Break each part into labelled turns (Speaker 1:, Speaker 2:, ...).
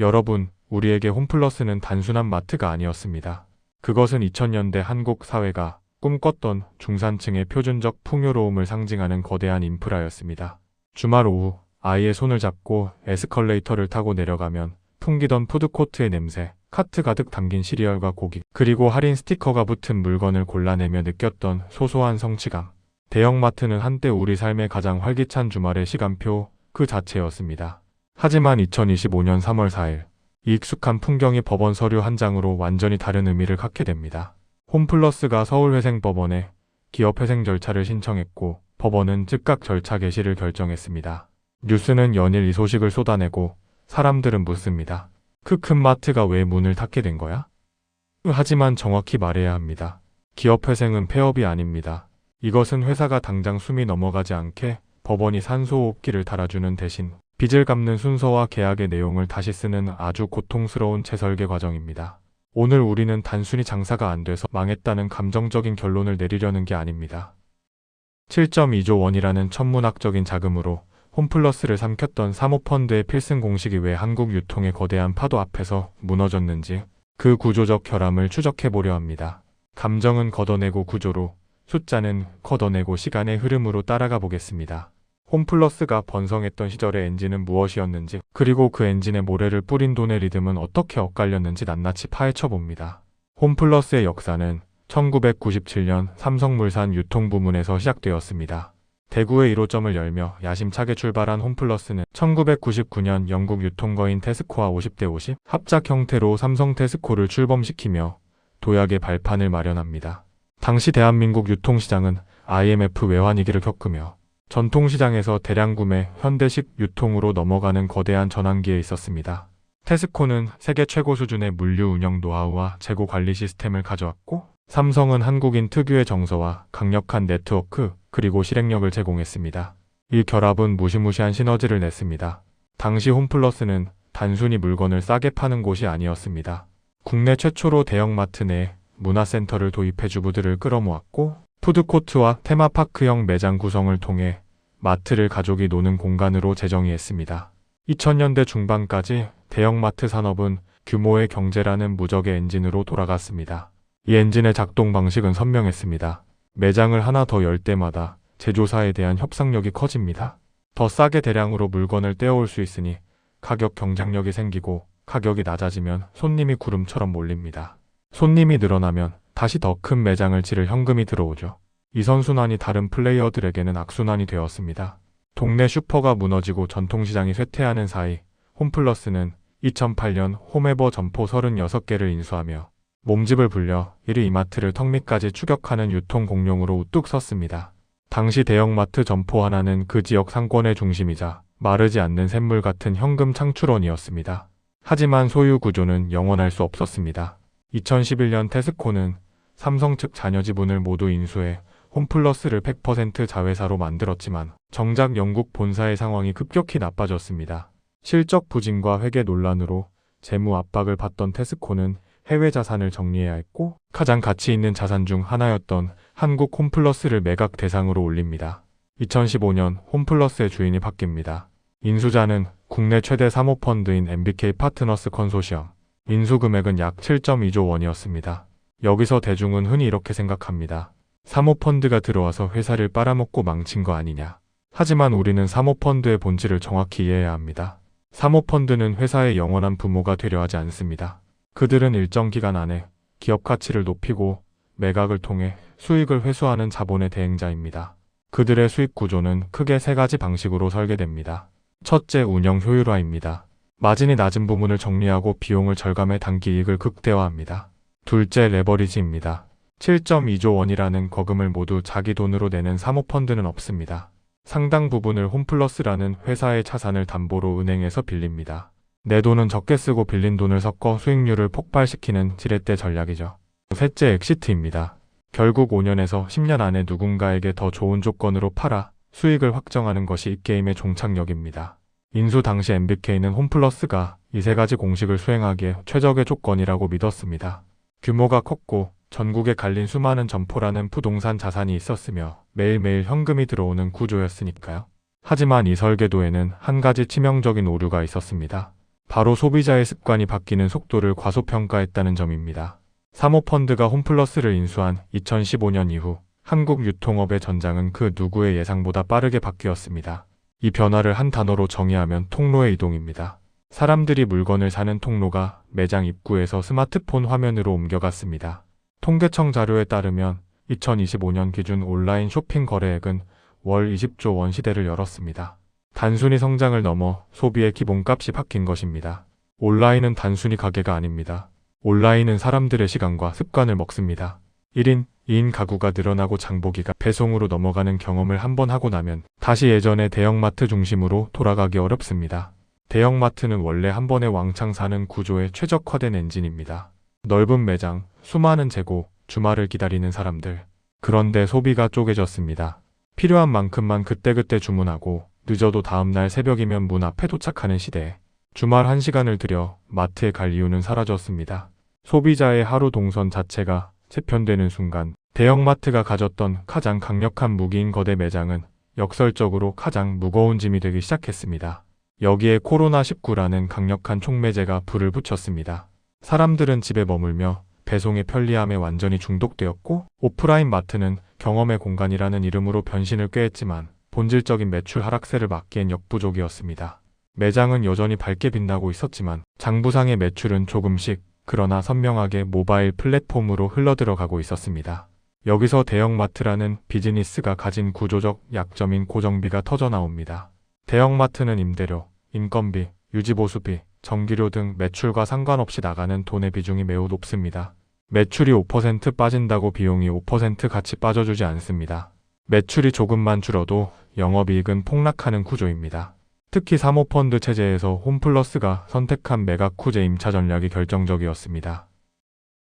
Speaker 1: 여러분, 우리에게 홈플러스는 단순한 마트가 아니었습니다. 그것은 2000년대 한국 사회가 꿈꿨던 중산층의 표준적 풍요로움을 상징하는 거대한 인프라였습니다. 주말 오후 아이의 손을 잡고 에스컬레이터를 타고 내려가면 풍기던 푸드코트의 냄새, 카트 가득 담긴 시리얼과 고기, 그리고 할인 스티커가 붙은 물건을 골라내며 느꼈던 소소한 성취감. 대형마트는 한때 우리 삶의 가장 활기찬 주말의 시간표 그 자체였습니다. 하지만 2025년 3월 4일, 이 익숙한 풍경이 법원 서류 한 장으로 완전히 다른 의미를 갖게 됩니다. 홈플러스가 서울회생법원에 기업회생 절차를 신청했고 법원은 즉각 절차 개시를 결정했습니다. 뉴스는 연일 이 소식을 쏟아내고 사람들은 묻습니다. 그큰 마트가 왜 문을 닫게 된 거야? 하지만 정확히 말해야 합니다. 기업회생은 폐업이 아닙니다. 이것은 회사가 당장 숨이 넘어가지 않게 법원이 산소호흡기를 달아주는 대신 빚을 갚는 순서와 계약의 내용을 다시 쓰는 아주 고통스러운 재설계 과정입니다. 오늘 우리는 단순히 장사가 안 돼서 망했다는 감정적인 결론을 내리려는 게 아닙니다. 7.2조 원이라는 천문학적인 자금으로 홈플러스를 삼켰던 사모펀드의 필승 공식이 왜 한국 유통의 거대한 파도 앞에서 무너졌는지 그 구조적 결함을 추적해 보려 합니다. 감정은 걷어내고 구조로, 숫자는 걷어내고 시간의 흐름으로 따라가 보겠습니다. 홈플러스가 번성했던 시절의 엔진은 무엇이었는지, 그리고 그 엔진에 모래를 뿌린 돈의 리듬은 어떻게 엇갈렸는지 낱낱이 파헤쳐 봅니다. 홈플러스의 역사는 1997년 삼성물산 유통부문에서 시작되었습니다. 대구의 1호점을 열며 야심차게 출발한 홈플러스는 1999년 영국 유통거인 테스코와 50대 50 합작 형태로 삼성 테스코를 출범시키며 도약의 발판을 마련합니다. 당시 대한민국 유통시장은 IMF 외환위기를 겪으며 전통시장에서 대량 구매, 현대식 유통으로 넘어가는 거대한 전환기에 있었습니다. 테스코는 세계 최고 수준의 물류 운영 노하우와 재고 관리 시스템을 가져왔고, 삼성은 한국인 특유의 정서와 강력한 네트워크, 그리고 실행력을 제공했습니다. 이 결합은 무시무시한 시너지를 냈습니다. 당시 홈플러스는 단순히 물건을 싸게 파는 곳이 아니었습니다. 국내 최초로 대형마트 내 문화센터를 도입해 주부들을 끌어모았고 푸드코트와 테마파크형 매장 구성을 통해 마트를 가족이 노는 공간으로 재정의했습니다. 2000년대 중반까지 대형마트 산업은 규모의 경제라는 무적의 엔진으로 돌아갔습니다. 이 엔진의 작동 방식은 선명했습니다. 매장을 하나 더 열 때마다 제조사에 대한 협상력이 커집니다. 더 싸게 대량으로 물건을 떼어올 수 있으니 가격 경쟁력이 생기고 가격이 낮아지면 손님이 구름처럼 몰립니다. 손님이 늘어나면 다시 더 큰 매장을 지를 현금이 들어오죠. 이 선순환이 다른 플레이어들에게는 악순환이 되었습니다. 동네 슈퍼가 무너지고 전통시장이 쇠퇴하는 사이 홈플러스는 2008년 홈에버 점포 36개를 인수하며 몸집을 불려 1위 이마트를 턱 밑까지 추격하는 유통 공룡으로 우뚝 섰습니다. 당시 대형마트 점포 하나는 그 지역 상권의 중심이자 마르지 않는 샘물 같은 현금 창출원이었습니다. 하지만 소유 구조는 영원할 수 없었습니다. 2011년 테스코는 삼성 측 자녀 지분을 모두 인수해 홈플러스를 100% 자회사로 만들었지만 정작 영국 본사의 상황이 급격히 나빠졌습니다. 실적 부진과 회계 논란으로 재무 압박을 받던 테스코는 해외 자산을 정리해야 했고 가장 가치 있는 자산 중 하나였던 한국 홈플러스를 매각 대상으로 올립니다. 2015년 홈플러스의 주인이 바뀝니다. 인수자는 국내 최대 사모펀드인 MBK 파트너스 컨소시엄. 인수 금액은 약 7.2조 원이었습니다. 여기서 대중은 흔히 이렇게 생각합니다. 사모펀드가 들어와서 회사를 빨아먹고 망친 거 아니냐. 하지만 우리는 사모펀드의 본질을 정확히 이해해야 합니다. 사모펀드는 회사의 영원한 부모가 되려 하지 않습니다. 그들은 일정 기간 안에 기업 가치를 높이고 매각을 통해 수익을 회수하는 자본의 대행자입니다. 그들의 수익 구조는 크게 세 가지 방식으로 설계됩니다. 첫째, 운영 효율화입니다. 마진이 낮은 부분을 정리하고 비용을 절감해 단기 이익을 극대화합니다. 둘째, 레버리지입니다. 7.2조 원이라는 거금을 모두 자기 돈으로 내는 사모펀드는 없습니다. 상당 부분을 홈플러스라는 회사의 자산을 담보로 은행에서 빌립니다. 내 돈은 적게 쓰고 빌린 돈을 섞어 수익률을 폭발시키는 지렛대 전략이죠. 셋째, 엑시트입니다. 결국 5년에서 10년 안에 누군가에게 더 좋은 조건으로 팔아 수익을 확정하는 것이 이 게임의 종착역입니다. 인수 당시 MBK는 홈플러스가 이 세 가지 공식을 수행하기에 최적의 조건이라고 믿었습니다. 규모가 컸고 전국에 갈린 수많은 점포라는 부동산 자산이 있었으며 매일매일 현금이 들어오는 구조였으니까요. 하지만 이 설계도에는 한 가지 치명적인 오류가 있었습니다. 바로 소비자의 습관이 바뀌는 속도를 과소평가했다는 점입니다. 사모펀드가 홈플러스를 인수한 2015년 이후 한국 유통업의 전장은 그 누구의 예상보다 빠르게 바뀌었습니다. 이 변화를 한 단어로 정의하면 통로의 이동입니다. 사람들이 물건을 사는 통로가 매장 입구에서 스마트폰 화면으로 옮겨갔습니다. 통계청 자료에 따르면 2025년 기준 온라인 쇼핑 거래액은 월 20조 원 시대를 열었습니다. 단순히 성장을 넘어 소비의 기본값이 바뀐 것입니다. 온라인은 단순히 가게가 아닙니다. 온라인은 사람들의 시간과 습관을 먹습니다. 1인, 2인 가구가 늘어나고 장보기가 배송으로 넘어가는 경험을 한번 하고 나면 다시 예전의 대형마트 중심으로 돌아가기 어렵습니다. 대형마트는 원래 한 번에 왕창 사는 구조에 최적화된 엔진입니다. 넓은 매장, 수많은 재고, 주말을 기다리는 사람들. 그런데 소비가 쪼개졌습니다. 필요한 만큼만 그때그때 주문하고 늦어도 다음날 새벽이면 문 앞에 도착하는 시대에 주말 한 시간을 들여 마트에 갈 이유는 사라졌습니다. 소비자의 하루 동선 자체가 재편되는 순간 대형마트가 가졌던 가장 강력한 무기인 거대 매장은 역설적으로 가장 무거운 짐이 되기 시작했습니다. 여기에 코로나19라는 강력한 촉매제가 불을 붙였습니다. 사람들은 집에 머물며 배송의 편리함에 완전히 중독되었고 오프라인 마트는 경험의 공간이라는 이름으로 변신을 꾀했지만 본질적인 매출 하락세를 막기엔 역부족이었습니다. 매장은 여전히 밝게 빛나고 있었지만 장부상의 매출은 조금씩 그러나 선명하게 모바일 플랫폼으로 흘러들어가고 있었습니다. 여기서 대형마트라는 비즈니스가 가진 구조적 약점인 고정비가 터져나옵니다. 대형마트는 임대료, 인건비, 유지보수비, 전기료 등 매출과 상관없이 나가는 돈의 비중이 매우 높습니다. 매출이 5% 빠진다고 비용이 5% 같이 빠져주지 않습니다. 매출이 조금만 줄어도 영업이익은 폭락하는 구조입니다. 특히 사모펀드 체제에서 홈플러스가 선택한 메가쿠제 임차 전략이 결정적이었습니다.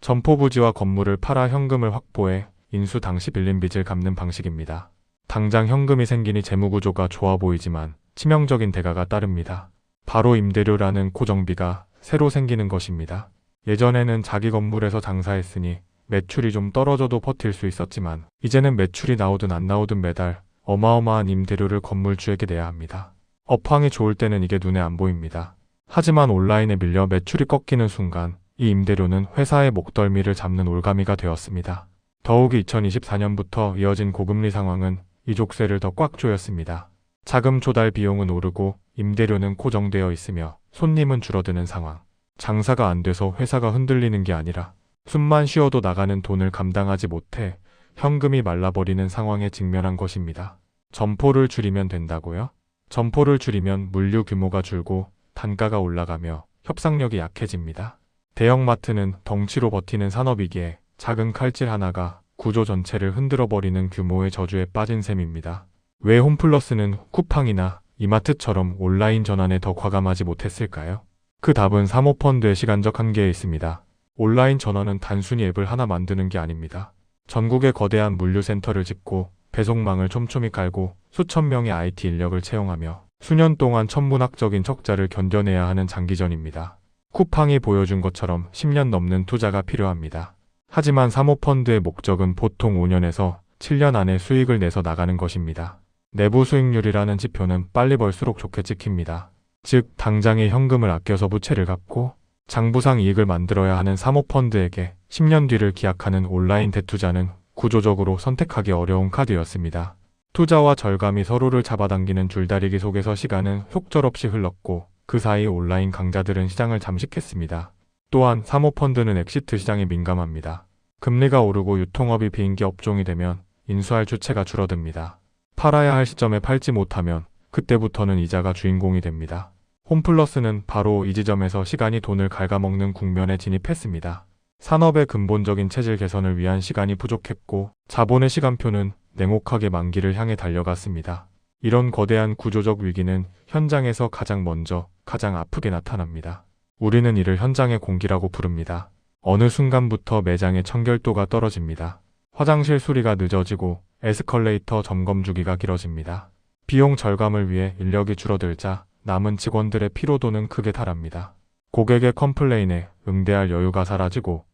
Speaker 1: 점포 부지와 건물을 팔아 현금을 확보해 인수 당시 빌린 빚을 갚는 방식입니다. 당장 현금이 생기니 재무구조가 좋아 보이지만 치명적인 대가가 따릅니다. 바로 임대료라는 고정비가 새로 생기는 것입니다. 예전에는 자기 건물에서 장사했으니 매출이 좀 떨어져도 버틸 수 있었지만 이제는 매출이 나오든 안 나오든 매달 어마어마한 임대료를 건물주에게 내야 합니다. 업황이 좋을 때는 이게 눈에 안 보입니다. 하지만 온라인에 밀려 매출이 꺾이는 순간 이 임대료는 회사의 목덜미를 잡는 올가미가 되었습니다. 더욱이 2024년부터 이어진 고금리 상황은 이족세를 더 꽉 조였습니다. 자금 조달 비용은 오르고 임대료는 고정되어 있으며 손님은 줄어드는 상황. 장사가 안 돼서 회사가 흔들리는 게 아니라 숨만 쉬어도 나가는 돈을 감당하지 못해 현금이 말라버리는 상황에 직면한 것입니다. 점포를 줄이면 된다고요? 점포를 줄이면 물류 규모가 줄고 단가가 올라가며 협상력이 약해집니다. 대형마트는 덩치로 버티는 산업이기에 작은 칼질 하나가 구조 전체를 흔들어버리는 규모의 저주에 빠진 셈입니다. 왜 홈플러스는 쿠팡이나 이마트처럼 온라인 전환에 더 과감하지 못했을까요? 그 답은 사모펀드의 시간적 한계에 있습니다. 온라인 전환은 단순히 앱을 하나 만드는 게 아닙니다. 전국에 거대한 물류센터를 짓고 배송망을 촘촘히 깔고 수천 명의 IT 인력을 채용하며 수년 동안 천문학적인 적자를 견뎌내야 하는 장기전입니다. 쿠팡이 보여준 것처럼 10년 넘는 투자가 필요합니다. 하지만 사모펀드의 목적은 보통 5년에서 7년 안에 수익을 내서 나가는 것입니다. 내부 수익률이라는 지표는 빨리 벌수록 좋게 찍힙니다. 즉, 당장의 현금을 아껴서 부채를 갚고 장부상 이익을 만들어야 하는 사모펀드에게 10년 뒤를 기약하는 온라인 대투자는 구조적으로 선택하기 어려운 카드였습니다. 투자와 절감이 서로를 잡아당기는 줄다리기 속에서 시간은 속절없이 흘렀고 그 사이 온라인 강자들은 시장을 잠식했습니다. 또한 사모펀드는 엑시트 시장에 민감합니다. 금리가 오르고 유통업이 비인기 업종이 되면 인수할 주체가 줄어듭니다. 팔아야 할 시점에 팔지 못하면 그때부터는 이자가 주인공이 됩니다. 홈플러스는 바로 이 지점에서 시간이 돈을 갉아먹는 국면에 진입했습니다. 산업의 근본적인 체질 개선을 위한 시간이 부족했고 자본의 시간표는 냉혹하게 만기를 향해 달려갔습니다. 이런 거대한 구조적 위기는 현장에서 가장 먼저 가장 아프게 나타납니다. 우리는 이를 현장의 공기라고 부릅니다. 어느 순간부터 매장의 청결도가 떨어집니다. 화장실 수리가 늦어지고 에스컬레이터 점검 주기가 길어집니다. 비용 절감을 위해 인력이 줄어들자 남은 직원들의 피로도는 크게 달합니다. 고객의 컴플레인에 응대할 여유가 사라지고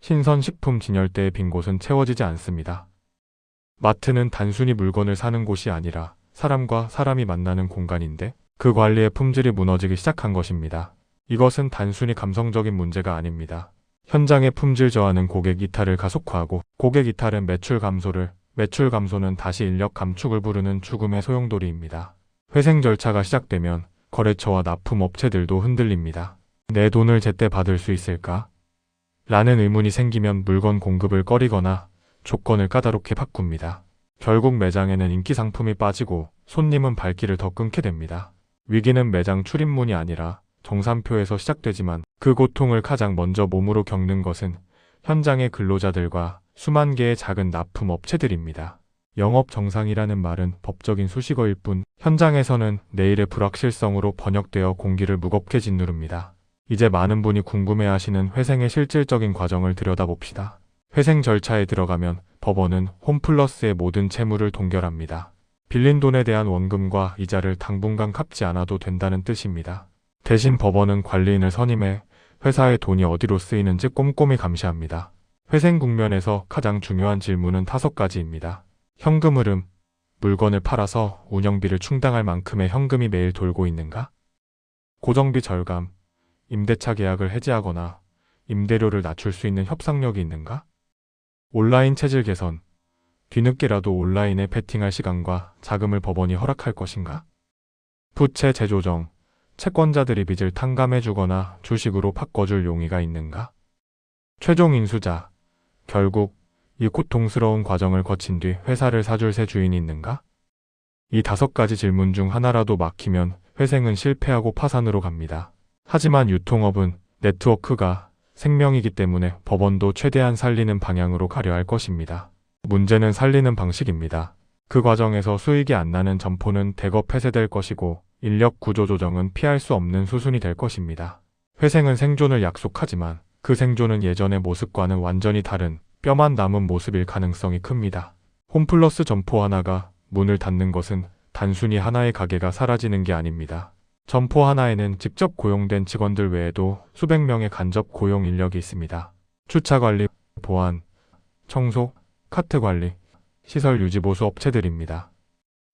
Speaker 1: 신선식품 진열대의 빈 곳은 채워지지 않습니다. 마트는 단순히 물건을 사는 곳이 아니라 사람과 사람이 만나는 공간인데 그 관리의 품질이 무너지기 시작한 것입니다. 이것은 단순히 감성적인 문제가 아닙니다. 현장의 품질 저하는 고객 이탈을 가속화하고 고객 이탈은 매출 감소를, 매출 감소는 다시 인력 감축을 부르는 죽음의 소용돌이입니다. 회생 절차가 시작되면 거래처와 납품업체들도 흔들립니다. 내 돈을 제때 받을 수 있을까? 라는 의문이 생기면 물건 공급을 꺼리거나 조건을 까다롭게 바꿉니다. 결국 매장에는 인기 상품이 빠지고 손님은 발길을 더 끊게 됩니다. 위기는 매장 출입문이 아니라 정산표에서 시작되지만 그 고통을 가장 먼저 몸으로 겪는 것은 현장의 근로자들과 수만 개의 작은 납품 업체들입니다. 영업 정상이라는 말은 법적인 수식어일 뿐 현장에서는 내일의 불확실성으로 번역되어 공기를 무겁게 짓누릅니다. 이제 많은 분이 궁금해하시는 회생의 실질적인 과정을 들여다봅시다. 회생 절차에 들어가면 법원은 홈플러스의 모든 채무를 동결합니다. 빌린 돈에 대한 원금과 이자를 당분간 갚지 않아도 된다는 뜻입니다. 대신 법원은 관리인을 선임해 회사의 돈이 어디로 쓰이는지 꼼꼼히 감시합니다. 회생 국면에서 가장 중요한 질문은 다섯 가지입니다. 현금 흐름, 물건을 팔아서 운영비를 충당할 만큼의 현금이 매일 돌고 있는가? 고정비 절감, 임대차 계약을 해지하거나 임대료를 낮출 수 있는 협상력이 있는가? 온라인 체질 개선, 뒤늦게라도 온라인에 베팅할 시간과 자금을 법원이 허락할 것인가? 부채 재조정, 채권자들이 빚을 탕감해주거나 주식으로 바꿔줄 용의가 있는가? 최종 인수자, 결국 이 고통스러운 과정을 거친 뒤 회사를 사줄 새 주인이 있는가? 이 다섯 가지 질문 중 하나라도 막히면 회생은 실패하고 파산으로 갑니다. 하지만 유통업은 네트워크가 생명이기 때문에 법원도 최대한 살리는 방향으로 가려 할 것입니다. 문제는 살리는 방식입니다. 그 과정에서 수익이 안 나는 점포는 대거 폐쇄될 것이고 인력 구조 조정은 피할 수 없는 수순이 될 것입니다. 회생은 생존을 약속하지만 그 생존은 예전의 모습과는 완전히 다른 뼈만 남은 모습일 가능성이 큽니다. 홈플러스 점포 하나가 문을 닫는 것은 단순히 하나의 가게가 사라지는 게 아닙니다. 점포 하나에는 직접 고용된 직원들 외에도 수백 명의 간접 고용 인력이 있습니다. 주차 관리, 보안, 청소, 카트 관리, 시설 유지 보수 업체들입니다.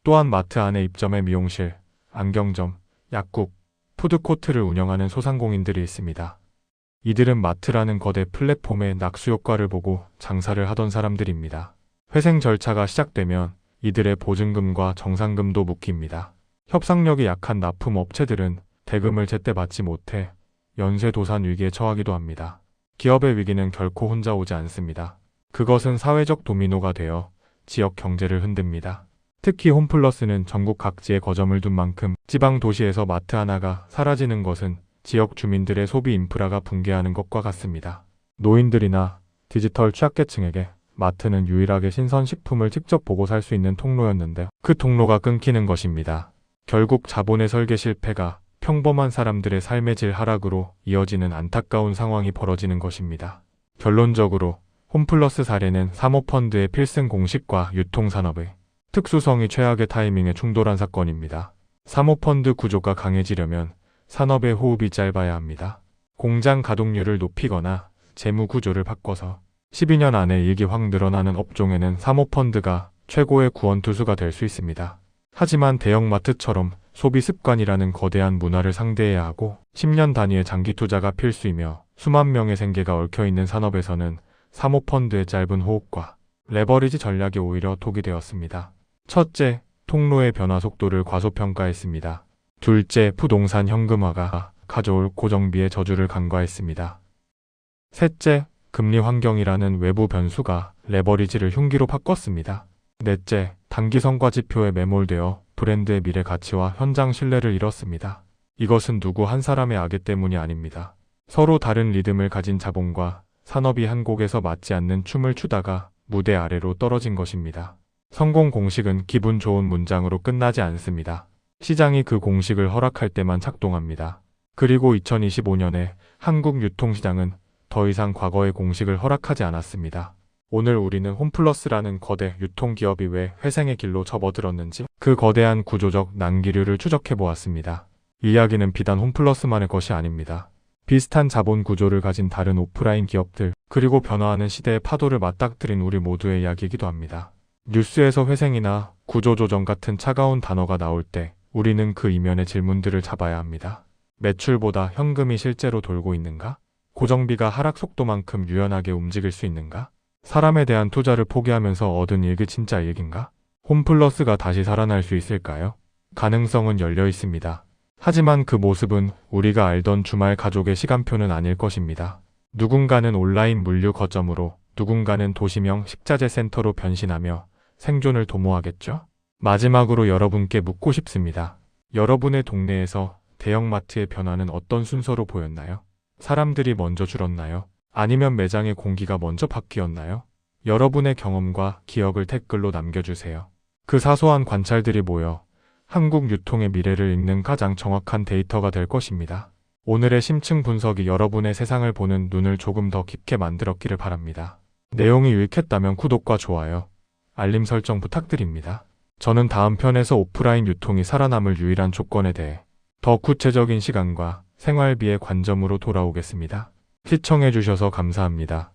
Speaker 1: 또한 마트 안에 입점의 미용실, 안경점, 약국, 푸드코트를 운영하는 소상공인들이 있습니다. 이들은 마트라는 거대 플랫폼의 낙수 효과를 보고 장사를 하던 사람들입니다. 회생 절차가 시작되면 이들의 보증금과 정상금도 묶입니다. 협상력이 약한 납품 업체들은 대금을 제때 받지 못해 연쇄 도산 위기에 처하기도 합니다. 기업의 위기는 결코 혼자 오지 않습니다. 그것은 사회적 도미노가 되어 지역 경제를 흔듭니다. 특히 홈플러스는 전국 각지에 거점을 둔 만큼 지방 도시에서 마트 하나가 사라지는 것은 지역 주민들의 소비 인프라가 붕괴하는 것과 같습니다. 노인들이나 디지털 취약계층에게 마트는 유일하게 신선식품을 직접 보고 살 수 있는 통로였는데 그 통로가 끊기는 것입니다. 결국 자본의 설계 실패가 평범한 사람들의 삶의 질 하락으로 이어지는 안타까운 상황이 벌어지는 것입니다. 결론적으로 홈플러스 사례는 사모펀드의 필승 공식과 유통산업의 특수성이 최악의 타이밍에 충돌한 사건입니다. 사모펀드 구조가 강해지려면 산업의 호흡이 짧아야 합니다. 공장 가동률을 높이거나 재무 구조를 바꿔서 12년 안에 이익이 확 늘어나는 업종에는 사모펀드가 최고의 구원투수가 될 수 있습니다. 하지만 대형마트처럼 소비 습관이라는 거대한 문화를 상대해야 하고 10년 단위의 장기 투자가 필수이며 수만 명의 생계가 얽혀있는 산업에서는 사모펀드의 짧은 호흡과 레버리지 전략이 오히려 독이 되었습니다. 첫째, 통로의 변화 속도를 과소평가했습니다. 둘째, 부동산 현금화가 가져올 고정비의 저주를 간과했습니다. 셋째, 금리 환경이라는 외부 변수가 레버리지를 흉기로 바꿨습니다. 넷째, 단기 성과 지표에 매몰되어 브랜드의 미래 가치와 현장 신뢰를 잃었습니다. 이것은 누구 한 사람의 악의 때문이 아닙니다. 서로 다른 리듬을 가진 자본과 산업이 한 곡에서 맞지 않는 춤을 추다가 무대 아래로 떨어진 것입니다. 성공 공식은 기분 좋은 문장으로 끝나지 않습니다. 시장이 그 공식을 허락할 때만 작동합니다. 그리고 2025년에 한국 유통시장은 더 이상 과거의 공식을 허락하지 않았습니다. 오늘 우리는 홈플러스라는 거대 유통기업이 왜 회생의 길로 접어들었는지 그 거대한 구조적 난기류를 추적해 보았습니다. 이야기는 비단 홈플러스만의 것이 아닙니다. 비슷한 자본 구조를 가진 다른 오프라인 기업들, 그리고 변화하는 시대의 파도를 맞닥뜨린 우리 모두의 이야기이기도 합니다. 뉴스에서 회생이나 구조조정 같은 차가운 단어가 나올 때 우리는 그 이면의 질문들을 잡아야 합니다. 매출보다 현금이 실제로 돌고 있는가? 고정비가 하락 속도만큼 유연하게 움직일 수 있는가? 사람에 대한 투자를 포기하면서 얻은 이익이 진짜 이익인가? 홈플러스가 다시 살아날 수 있을까요? 가능성은 열려 있습니다. 하지만 그 모습은 우리가 알던 주말 가족의 시간표는 아닐 것입니다. 누군가는 온라인 물류 거점으로 누군가는 도시명 식자재 센터로 변신하며 생존을 도모하겠죠? 마지막으로 여러분께 묻고 싶습니다. 여러분의 동네에서 대형마트의 변화는 어떤 순서로 보였나요? 사람들이 먼저 줄었나요? 아니면 매장의 공기가 먼저 바뀌었나요? 여러분의 경험과 기억을 댓글로 남겨주세요. 그 사소한 관찰들이 모여 한국 유통의 미래를 읽는 가장 정확한 데이터가 될 것입니다. 오늘의 심층 분석이 여러분의 세상을 보는 눈을 조금 더 깊게 만들었기를 바랍니다. 내용이 유익했다면 구독과 좋아요, 알림 설정 부탁드립니다. 저는 다음 편에서 오프라인 유통이 살아남을 유일한 조건에 대해 더 구체적인 시간과 생활비의 관점으로 돌아오겠습니다. 시청해주셔서 감사합니다.